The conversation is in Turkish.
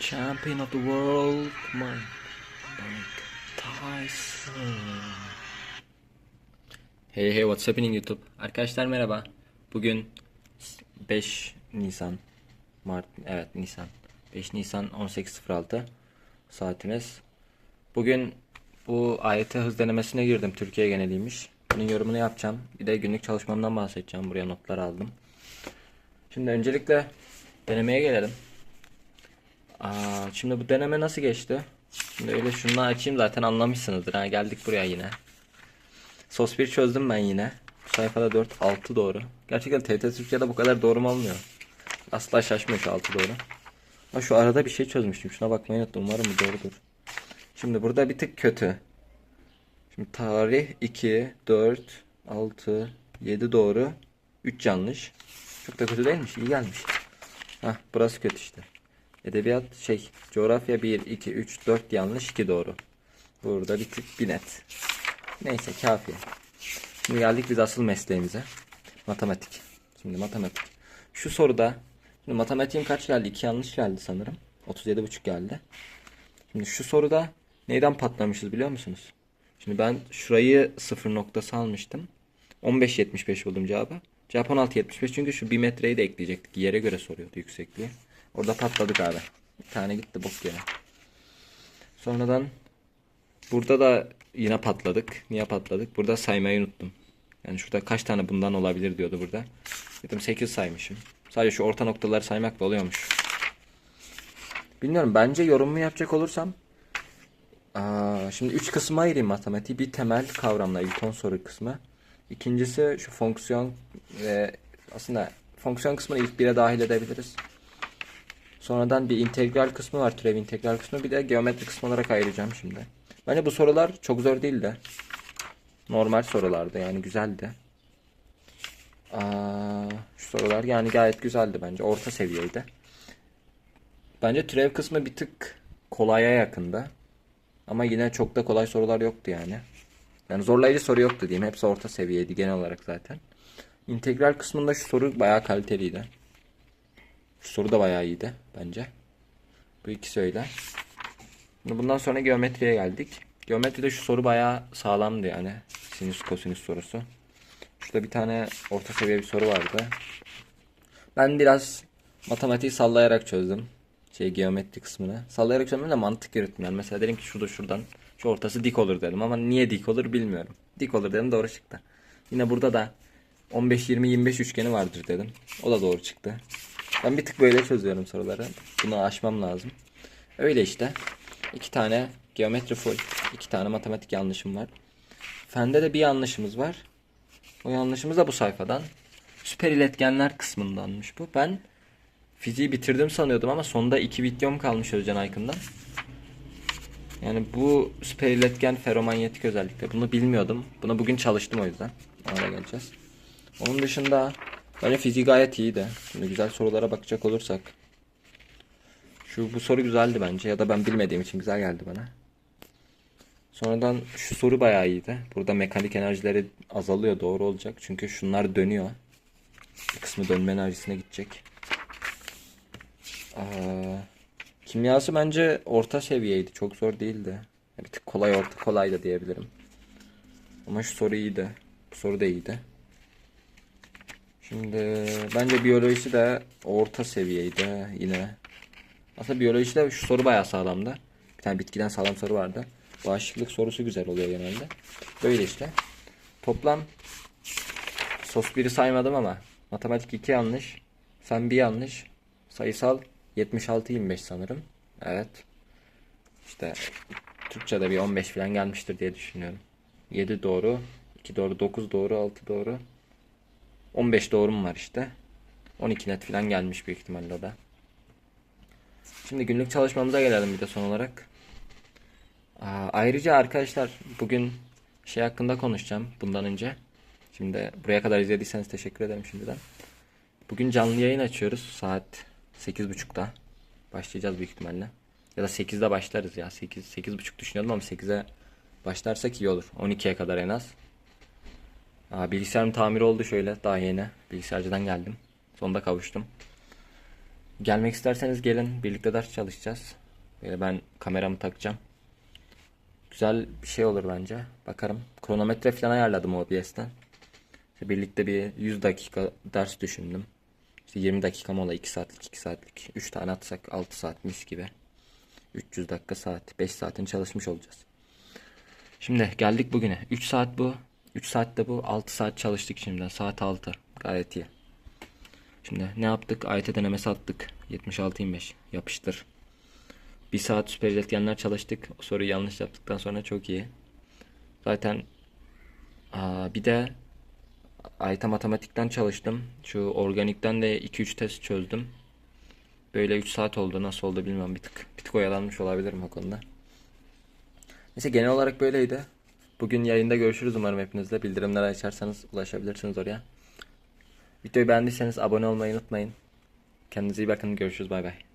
Champion of the world, Mike, Mike Tyson. Hey hey what's happening YouTube? Arkadaşlar merhaba. Bugün 5 Nisan Mart evet Nisan 5 Nisan 18.06 saatimiz. Bugün bu AYT hız denemesine girdim. Türkiye geneliymiş. Bunun yorumunu yapacağım. Bir de günlük çalışmamdan bahsedeceğim. Buraya notlar aldım. Şimdi öncelikle denemeye gelelim. Aa, şimdi bu deneme nasıl geçti? Şimdi öyle şunu açayım zaten anlamışsınızdır. Ha, geldik buraya yine. Sos 1 çözdüm ben yine. Bu sayfada 4, 6 doğru. Gerçekten TT Türkçe'de bu kadar doğru mu olmuyor? Asla şaşmıyor şu 6 doğru. Ha şu arada bir şey çözmüştüm. Şuna bakmayı unuttum. Umarım bu doğrudur. Şimdi burada bir tık kötü. Şimdi tarih 2, 4, 6, 7 doğru. 3 yanlış. Çok da kötü değilmiş. iyi gelmiş. Hah burası kötü işte. Edebiyat şey coğrafya 1, 2, 3, 4 yanlış 2 doğru. Burada bir tık bir net. Neyse kafi. Şimdi geldik biz asıl mesleğimize. Matematik. Şimdi matematik. Şu soruda şimdi matematiğim kaç geldi? 2 yanlış geldi sanırım. 37,5 geldi. Şimdi şu soruda neyden patlamışız biliyor musunuz? Şimdi ben şurayı sıfır noktası almıştım. 15.75 buldum cevabı. Cevap 16.75 çünkü şu 1 metreyi de ekleyecektik. Yere göre soruyordu yüksekliği. Orada patladık abi. Bir tane gitti bok yere. Sonradan burada da yine patladık. Niye patladık? Burada saymayı unuttum. Yani şurada kaç tane bundan olabilir diyordu burada. Dedim 8 saymışım. Sadece şu orta noktaları saymak da oluyormuş. Bilmiyorum bence yorumumu yapacak olursam Aa, şimdi üç kısma ayırayım matematiği. Bir temel kavramla ilk 10 soru kısmı. İkincisi şu fonksiyon ve aslında fonksiyon kısmını ilk bire dahil edebiliriz. Sonradan bir integral kısmı var, türev integral kısmı. Bir de geometri kısmı olarak ayıracağım şimdi. Bence bu sorular çok zor değildi. Normal sorulardı yani güzeldi. Aa, şu sorular yani gayet güzeldi bence. Orta seviyeydi. Bence türev kısmı bir tık kolaya yakındı. Ama yine çok da kolay sorular yoktu yani. Yani zorlayıcı soru yoktu diyeyim. Hepsi orta seviyeydi genel olarak zaten. İntegral kısmında şu soru bayağı kaliteliydi. Şu soru da bayağı iyiydi bence. Bu ikisi öyle. Bundan sonra geometriye geldik. Geometride şu soru bayağı sağlamdı yani. Sinüs kosinüs sorusu. Şurada bir tane orta seviye bir soru vardı. Ben biraz matematiği sallayarak çözdüm. Şey geometri kısmını. Sallayarak çözdüm de mantık yürüttüm. Yani mesela dedim ki şurada şuradan şu ortası dik olur dedim ama niye dik olur bilmiyorum. Dik olur dedim doğru çıktı. Yine burada da 15 20 25 üçgeni vardır dedim. O da doğru çıktı. Ben bir tık böyle çözüyorum soruları. Bunu aşmam lazım. Öyle işte. İki tane geometri full. iki tane matematik yanlışım var. Fende de bir yanlışımız var. O yanlışımız da bu sayfadan. Süper iletkenler kısmındanmış bu. Ben fiziği bitirdim sanıyordum ama sonda iki videom kalmış Özcan Aykın'dan. Yani bu süper iletken ferromanyetik özellikle. Bunu bilmiyordum. Buna bugün çalıştım o yüzden. Ona geleceğiz. Onun dışında bence fiziği gayet iyiydi. Şimdi güzel sorulara bakacak olursak. Şu bu soru güzeldi bence ya da ben bilmediğim için güzel geldi bana. Sonradan şu soru bayağı iyiydi. Burada mekanik enerjileri azalıyor doğru olacak. Çünkü şunlar dönüyor. Bir kısmı dönme enerjisine gidecek. Aa, kimyası bence orta seviyeydi. Çok zor değildi. Bir tık kolay orta kolay da diyebilirim. Ama şu soru iyiydi. Bu soru da iyiydi. Şimdi bence biyolojisi de orta seviyeydi yine. Aslında biyolojide şu soru bayağı sağlamdı. Bir tane bitkiden sağlam soru vardı. Bağışıklık sorusu güzel oluyor genelde. Böyle işte. Toplam sos 1'i saymadım ama matematik 2 yanlış. Fen 1 yanlış. Sayısal 76-25 sanırım. Evet. İşte Türkçe'de bir 15 falan gelmiştir diye düşünüyorum. 7 doğru, 2 doğru, 9 doğru, 6 doğru. 15 doğrum var işte. 12 net falan gelmiş büyük ihtimalle o da. Şimdi günlük çalışmamıza gelelim bir de son olarak. Aa, ayrıca arkadaşlar bugün şey hakkında konuşacağım bundan önce. Şimdi buraya kadar izlediyseniz teşekkür ederim şimdiden. Bugün canlı yayın açıyoruz saat 8.30'da. Başlayacağız büyük ihtimalle. Ya da 8'de başlarız ya. 8 8.30 düşünüyordum ama 8'e başlarsak iyi olur. 12'ye kadar en az. Aa, bilgisayarım tamir oldu şöyle daha yeni. Bilgisayarcıdan geldim. Sonunda kavuştum. Gelmek isterseniz gelin. Birlikte ders çalışacağız. Böyle ben kameramı takacağım. Güzel bir şey olur bence. Bakarım. Kronometre falan ayarladım OBS'ten. İşte birlikte bir 100 dakika ders düşündüm. İşte 20 dakika mola 2 saatlik 2 saatlik. 3 tane atsak 6 saat mis gibi. 300 dakika saat. 5 saatin çalışmış olacağız. Şimdi geldik bugüne. 3 saat bu. 3 saat de bu. 6 saat çalıştık şimdiden. Saat 6. Gayet iyi. Şimdi ne yaptık? AYT denemesi attık. 76-25. Yapıştır. Bir saat süper iletkenler çalıştık. O soruyu yanlış yaptıktan sonra çok iyi. Zaten aa, bir de AYT matematikten çalıştım. Şu organikten de 2-3 test çözdüm. Böyle 3 saat oldu. Nasıl oldu bilmem bir tık. Bir tık oyalanmış olabilirim o konuda. Neyse genel olarak böyleydi. Bugün yayında görüşürüz umarım hepinizle. Bildirimleri açarsanız ulaşabilirsiniz oraya. Videoyu beğendiyseniz abone olmayı unutmayın. Kendinize iyi bakın. Görüşürüz. Bay bay.